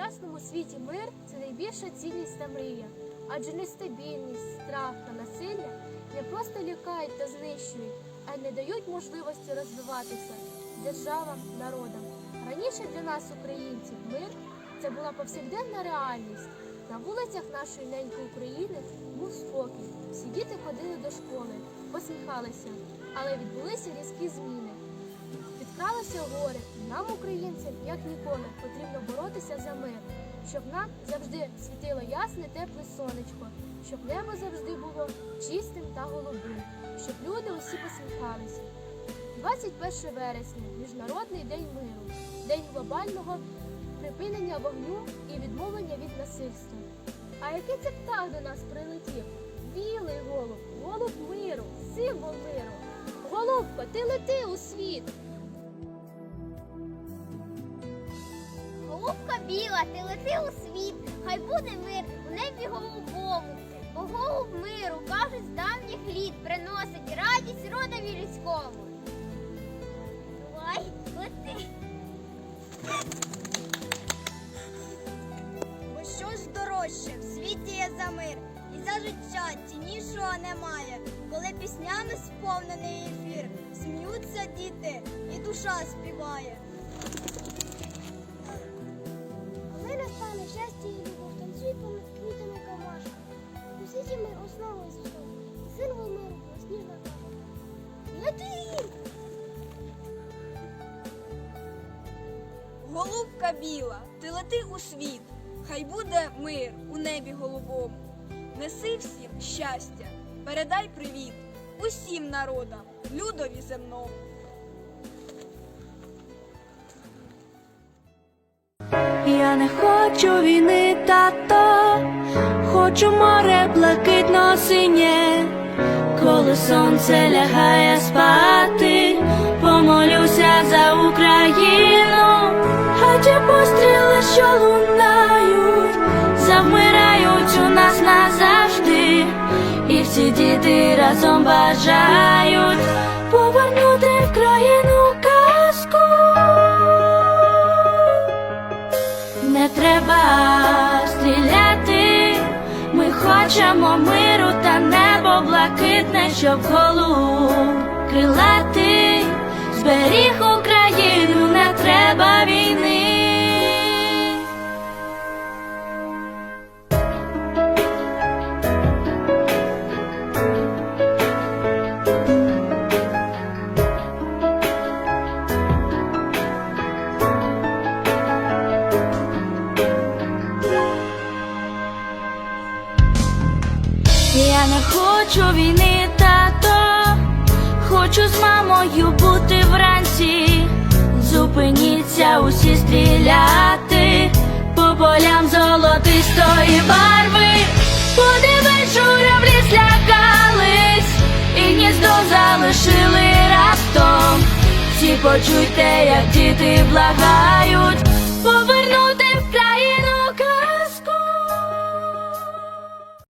сучасному світі мир це найбільша цінність та мрія, адже нестабільність, страх та насилля не просто лякають та знищують, а й не дають можливості розвиватися державам, народам. Раніше для нас, українців, мир це була повсякденна реальність. На вулицях нашої ненької України був спокій. Всі діти ходили до школи, посміхалися, але відбулися різкі зміни. Підкралося горе. Нам, українцям, як ніколи, потрібно боротися за мир, щоб нам завжди світило ясне, тепле сонечко, щоб небо завжди було чистим та голубим, щоб люди усі посміхалися. 21 вересня Міжнародний день миру, день глобального припинення вогню і відмовлення від насильства. А який це птах до нас прилетів? Білий голуб, голуб миру, символ миру. Голубко, ти лети у світ. Біла, ти лети у світ, хай буде мир у небі голубому. Бо миру, кажуть, з давніх літ приносить радість родові людському. Давай, лети. Бо що ж дорожче в світі є за мир, і за життя ціннішого немає, коли піснями сповнений ефір, сміються діти, і душа співає. Щастя і любов, танцюй понад квітами камаша. У світі і зустров, і символ миру сніжна каша. Лети! Голубка біла, ти лети у світ, хай буде мир у небі голубому. Неси всім щастя, передай привіт усім народам, людові земному. Не хочу війни, тато, хочу море блакитно синє, коли сонце лягає спати, помолюся за Україну, а ті постріли, що лунають, завмирають у нас назавжди, і всі діти разом бажають хочемо миру та небо блакитне, щоб голуб крилати, зберіг хочу війни, тато, хочу з мамою бути вранці. Зупиніться усі стріляти по полям золотистої барви. Подивись, журавлі злякались і гніздо залишили раптом. Всі почуйте, як діти благають,